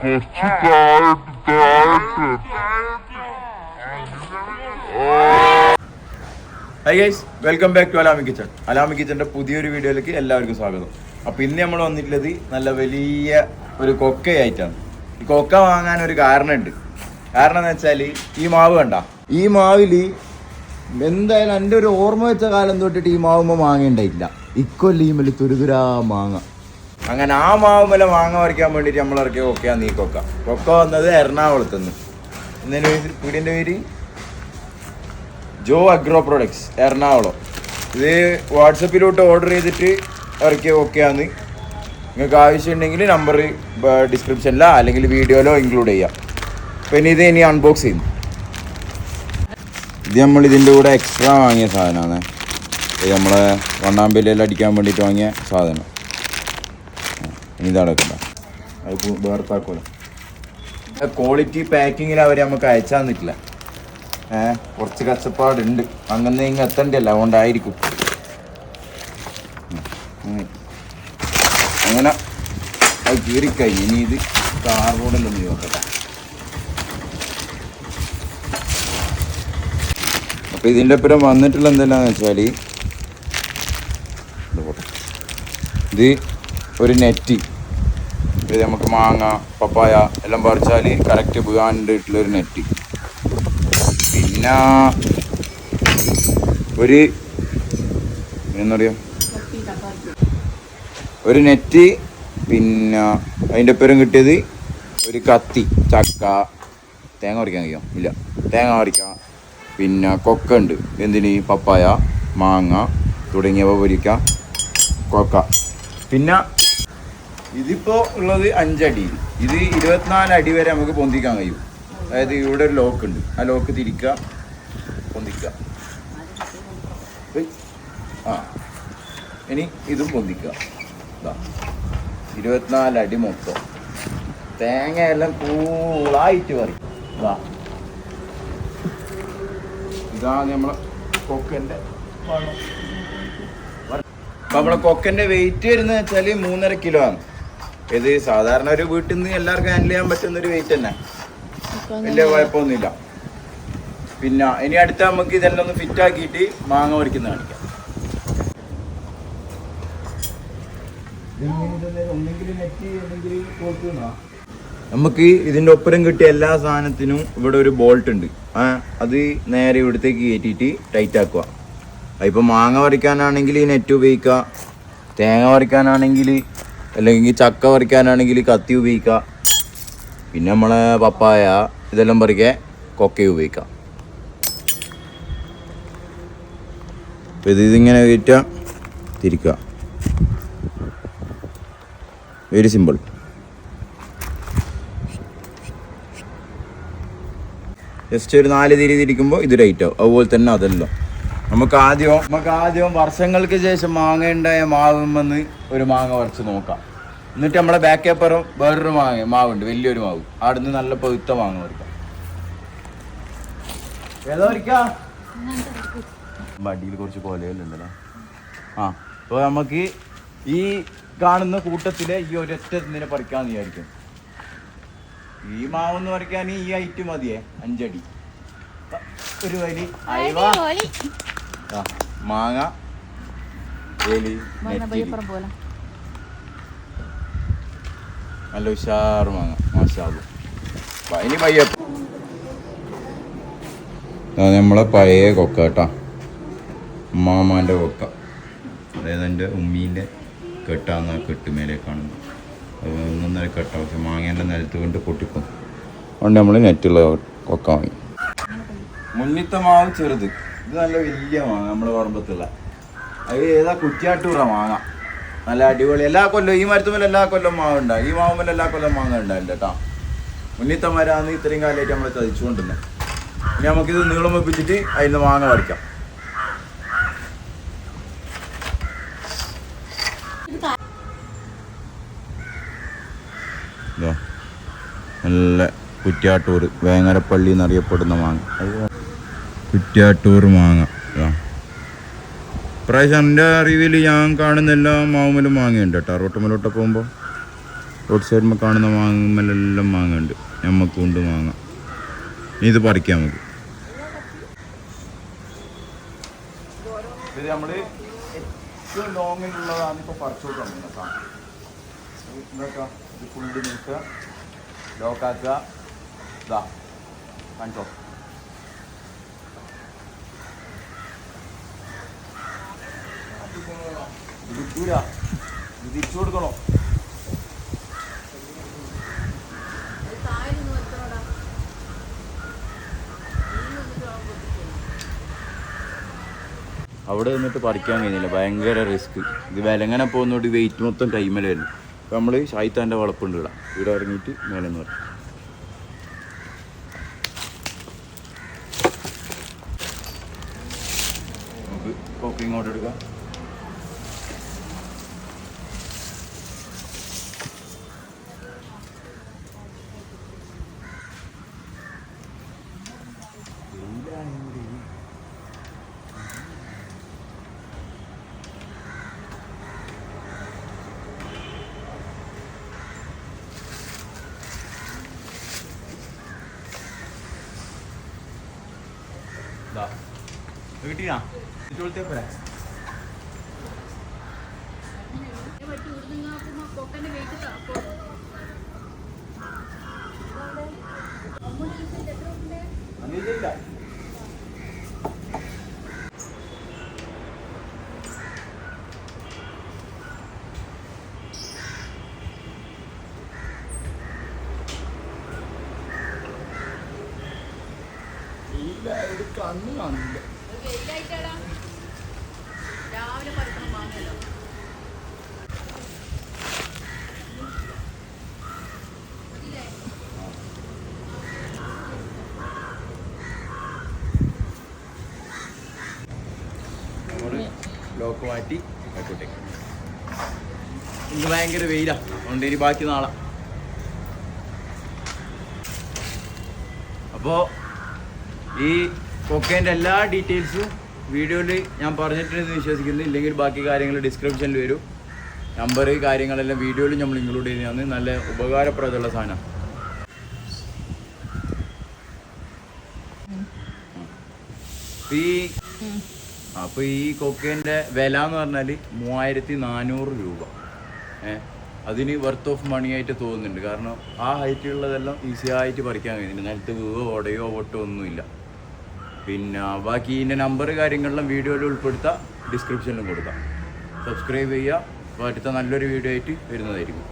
കുറച്ച് താഴോട്ട് hi guys welcome back to Alami kitchen Alami കിച്ചന്റെ പുതിയൊരു വീഡിയോയിലേക്ക് എല്ലാവർക്കും സ്വാഗതം. അപ്പോൾ ഇന്ന് നമ്മൾ വന്നിട്ടുള്ളത് നല്ല വലിയ ഒരു കൊക്കയായിട്ടാണ്. ഈ കൊക്ക വാങ്ങാൻ ഒരു കാരണമുണ്ട്. കാരണം എന്ന് വെച്ചാൽ ഈ മാവ് കണ്ട? ഈ മാവിൽ എന്തായാലും എന്റെ ഒരു ഓർമ്മ വെച്ച കാലം തൊട്ടിട്ട് ഈ മാവുമ്പോൾ മാങ്ങയുണ്ടായില്ല ഉണ്ടായിട്ടില്ല ഇക്കൊല്ലീമൽ തുരുതുരാ മാങ്ങ. അങ്ങനെ ആ മാവുമല വാങ്ങാൻ പറിക്കാൻ വേണ്ടിയിട്ട് നമ്മൾ ഇറക്കിയ കൊക്കയാ നീ കൊക്ക. കൊക്ക വന്നത് എറണാകുളത്ത് നിന്ന് എന്നതിന് വീടിന്റെ പേര്? Jo agro products Ernakulam. ഇത് വാട്സപ്പിലോട്ട് ഓർഡർ ചെയ്തിട്ട് ഇറക്കിയ കൊക്കയാന്ന്. നിങ്ങൾക്ക് ആവശ്യമുണ്ടെങ്കിൽ നമ്പർ ഡിസ്ക്രിപ്ഷനിലോ അല്ലെങ്കിൽ വീഡിയോയിലോ ഇൻക്ലൂഡ് ചെയ്യാം. പിന്നെ ഇത് ഇനി അൺബോക്സ് ചെയ്യുന്നു. ഇത് നമ്മൾ ഇതിന്റെ കൂടെ എക്സ്ട്രാ വാങ്ങിയ സാധനമാണ്. നമ്മളെ വണ്ണാമ്പലിയിൽ അടിക്കാൻ വേണ്ടിയിട്ട് വാങ്ങിയ സാധനം. ഇനി ഇത് അടക്കണ്ട അത് വേർത്താക്കൂല ക്വാളിറ്റി പാക്കിങ്ങിൽ അവർ നമുക്ക് അയച്ചു തന്നിട്ടില്ല. ഏഹ് കുറച്ച് കച്ചപ്പാടുണ്ട് അങ്ങനെ ഇങ്ങ് എത്തണ്ടല്ല അതുകൊണ്ടായിരിക്കും. അങ്ങനെ. അത് കീറിക്കഴിഞ്ഞു ഇനി ഇത് കാർബോർഡിലൊന്ന് നോക്കട്ടെ അപ്പൊ ഇതിന്റെ ഒപ്പം വന്നിട്ടുള്ള എന്തെല്ലാന്ന് വെച്ചാൽ ഇത് ഒരു നെറ്റ്. ഇത് നമുക്ക് മാങ്ങ പപ്പായ എല്ലാം പറിച്ചാൽ കറക്റ്റ് പോകാനായിട്ടുള്ള ഒരു നെറ്റ്. പിന്നെ ഒരു എന്താ ഒരു നെറ്റ് പിന്നെ അതിന്റെ പേരും കിട്ടിയത് ഒരു കത്തി ചക്ക തേങ്ങ പറിക്കാൻ കഴിയോ ഇല്ല. തേങ്ങ പറിക്കാം. പിന്നെ കൊക്ക ഉണ്ട്. എന്തിന് പപ്പായ മാങ്ങ തുടങ്ങിയവ പൊരിക്കാം. കൊക്ക. പിന്നെ ഇതിപ്പോ ഉള്ളത് അഞ്ചടി. ഇത് ഇരുപത്തിനാല് അടി വരെ നമുക്ക് പൊന്തിക്കാൻ കഴിയും. അതായത് ഇവിടെ ഒരു ലോക്ക് ഉണ്ട്. ആ ലോക്ക് തിരിക്കുക. പൊന്തിക്കുക. ആ. ഇനി ഇതും പൊന്തിക്കുക. ഇരുപത്തിനാല് അടി മൊത്തം. തേങ്ങയെല്ലാം കൂളായിട്ട് പറയും ഇതാ ഇതാണ് നമ്മളെ കൊക്കന്റെ അപ്പം നമ്മളെ കൊക്കന്റെ വെയിറ്റ് വരുന്നത് വെച്ചാൽ മൂന്നര കിലോ ആണ്. ഇത് സാധാരണ ഒരു വീട്ടിൽ നിന്ന് എല്ലാവർക്കും ഹാൻഡിൽ ചെയ്യാൻ പറ്റുന്ന ഒരു വെയിറ്റ് തന്നെ. വലിയ കുഴപ്പമൊന്നുമില്ല. പിന്നെ ഇനി അടുത്ത നമുക്ക് ഇതെല്ലാം ഒന്ന് ഫിറ്റ് ആക്കിയിട്ട് മാങ്ങ പൊടിക്കുന്ന കാണിക്കാം. നമുക്ക് ഇതിന്റെ ഒപ്പരം കിട്ടിയ എല്ലാ സാധനത്തിനും ഇവിടെ ഒരു ബോൾട്ട് ഉണ്ട്. ആ അത് നേരെ ഇവിടത്തേക്ക് കയറ്റിയിട്ട് ടൈറ്റ് ആക്കുക. അതിപ്പോൾ മാങ്ങ പറിക്കാനാണെങ്കിൽ ഈ നെറ്റ് ഉപയോഗിക്കുക. തേങ്ങ പറിക്കാനാണെങ്കിൽ അല്ലെങ്കിൽ ചക്ക പറിക്കാനാണെങ്കിൽ കത്തി ഉപയോഗിക്കുക. പിന്നെ നമ്മളെ പപ്പായ ഇതെല്ലാം പറിക്കാൻ കൊക്ക ഉപയോഗിക്കാം അപ്പോൾ ഇത് ഇതിങ്ങനെ കയറ്റുക. തിരിക്കുക. വെരി സിമ്പിൾ ജസ്റ്റ് ഒരു നാല് തിരി തിരിക്കുമ്പോൾ ഇത് റേറ്റ് അതുപോലെ തന്നെ അതെല്ലാം. നമുക്ക് ആദ്യം നമുക്ക് ആദ്യം വർഷങ്ങൾക്ക് ശേഷം മാങ്ങ ഉണ്ടായ മാവുമെന്ന് ഒരു മാങ്ങ വരച്ച് നോക്കാം. എന്നിട്ട് നമ്മുടെ ബാക്ക് അപ്പുറം വേറൊരു മാങ്ങ മാവുണ്ട് വലിയൊരു മാവ്. അവിടുന്ന് നല്ല പഴുത്ത മാങ്ങ പറിക്കാം. ഏതോ വണ്ടിയിൽ കുറച്ച് കൊലയിലുണ്ടല്ലോ ആ അപ്പോൾ നമുക്ക് ഈ കാണുന്ന കൂട്ടത്തിലെ ഈ ഒരൊറ്റ ഇതിനെ പറിക്കാമെന്ന് വിചാരിക്കും. ഈ മാവെന്ന് പറിക്കാൻ ഈ ഐറ്റ് മതിയേ അഞ്ചടി. ഒരു വലി അയവ. മാങ്ങ എലി. നല്ല ഉഷാറ് മാങ്ങ. മാഷാബു ഇനി പയ്യ നമ്മളെ പഴയ കൊക്ക കേട്ടാ. ഉമ്മാമാന്റെ കൊക്ക. അതായത് എന്റെ ഉമ്മീന്റെ കെട്ടാന്ന് ആ കെട്ട് മേലെ കാണുന്നു. അത് ഒന്നൊന്നര കെട്ട. പക്ഷെ മാങ്ങേന്റെ നിലത്ത് കൊണ്ട് പൊട്ടിക്കും. അതുകൊണ്ട് നമ്മൾ നെറ്റുള്ള കൊക്ക വാങ്ങി. മുന്നിത്തമാവ് ചെറുത്. ഇത് നല്ല വലിയ മാങ്ങ നമ്മുടെ പറമ്പത്തുള്ള. അത് ഏതാ കുറ്റിയാട്ടൂറ മാങ്ങ. നല്ല അടിപൊളി. എല്ലാ കൊല്ലം ഈ മരത്തുമ്പോൾ എല്ലാ കൊല്ലം മാങ്ങ ഈ മാവുമ്പോൾ എല്ലാ കൊല്ലം മാങ്ങ ഉണ്ടാവില്ല കേട്ടോ. മുന്നിത്തെ മരാന്ന് ഇത്രയും കാലമായിട്ട് നമ്മൾ ചതിച്ചുകൊണ്ടിരുന്നത് ഇനി നമുക്കിത് നീളം വെപ്പിച്ചിട്ട് അതിൽ നിന്ന് മാങ്ങ പറിക്കാം നല്ല കുറ്റ്യാട്ടൂർ വേങ്ങരപ്പള്ളി എന്നറിയപ്പെടുന്ന മാങ്ങ. കുറ്റ്യാട്ടൂർ മാങ്ങ പ്രാവശ്യം എന്റെ അറിവിൽ ഞാൻ കാണുന്ന എല്ലാ മാവുമലും മാങ്ങയുണ്ട് കേട്ടോ. റോട്ടുമലോട്ട് പോകുമ്പോൾ റോഡ് സൈഡിൽ കാണുന്ന മാങ്ങമ്മലെല്ലാം മാങ്ങ ഉണ്ട് ഉണ്ട് മാങ്ങ ഇത് പറിക്കാം നമുക്ക്. ഇത് ഫുള്ള് നീക്കുക ലോക്കാക്കുക ഇതാ കാണിച്ചോ കിട്ടൂല ഇത് തിരിച്ചു കൊടുക്കണോ അവിടെ നിന്നിട്ട് പറിക്കാൻ കഴിഞ്ഞില്ല. ഭയങ്കര റിസ്ക് ഇത് വിലങ്ങനെ പോകുന്നോണ്ട് വെയിറ്റ് മൊത്തം കൈമലായിരുന്നു അപ്പോൾ നമ്മൾ ഷായിത്താന്റെ വളപ്പുണ്ട് ഇടാം ഇവിടെ ഇറങ്ങിയിട്ട് മേലെ നിന്ന് പറയും നമുക്ക് ഇങ്ങോട്ട് എടുക്കാം ഇതാ കിട്ടിയാ ചുറ്റുകൊടുത്തേ പോരാ ഒരു കണ്ണ് കാണില്ല. രാവിലെ വാങ്ങല്ലോ നമ്മൾ ലോക്ക് മാറ്റി ആയിക്കോട്ടെ. ഇന്ന് ഭയങ്കര വെയിലാ. അതുകൊണ്ട് ഇനി ബാക്കി നാളെ. അപ്പോൾ ഈ കൊക്കേന്റെ എല്ലാ ഡീറ്റെയിൽസും വീഡിയോയിൽ ഞാൻ പറഞ്ഞിട്ടുണ്ടെന്ന് വിശ്വസിക്കുന്നു ഇല്ലെങ്കിൽ ബാക്കി കാര്യങ്ങൾ ഡിസ്ക്രിപ്ഷനിൽ വരും. നമ്പർ കാര്യങ്ങളെല്ലാം വീഡിയോയിൽ നമ്മൾ ഇൻക്ലൂഡ് ചെയ്യുന്നതാണ്. നല്ല ഉപകാരപ്രദമുള്ള സാധനം ഈ അപ്പോൾ ഈ കൊക്കേന്റെ വില എന്ന് പറഞ്ഞാൽ മൂവായിരത്തി നാനൂറ് രൂപ. ഏഹ് അതിന് വർത്ത് ഓഫ് മണി ആയിട്ട് തോന്നുന്നുണ്ട്. കാരണം ആ ഹൈറ്റിലുള്ളതെല്ലാം ഈസി ആയിട്ട് പറിക്കാൻ കഴിയുന്നുണ്ട് നിലത്ത് വീവോ ഓടയോ ഓട്ടോ ഒന്നുമില്ല. പിന്നെ ബാക്കി ഇതിന്റെ നമ്പർ കാര്യങ്ങളിലും വീഡിയോയിൽ ഉൾപ്പെടുത്താം ഡിസ്ക്രിപ്ഷനിലും കൊടുക്കാം. സബ്സ്ക്രൈബ് ചെയ്യുക. അപ്പോൾ അടുത്ത നല്ലൊരു വീഡിയോ ആയിട്ട് വരുന്നതായിരിക്കും.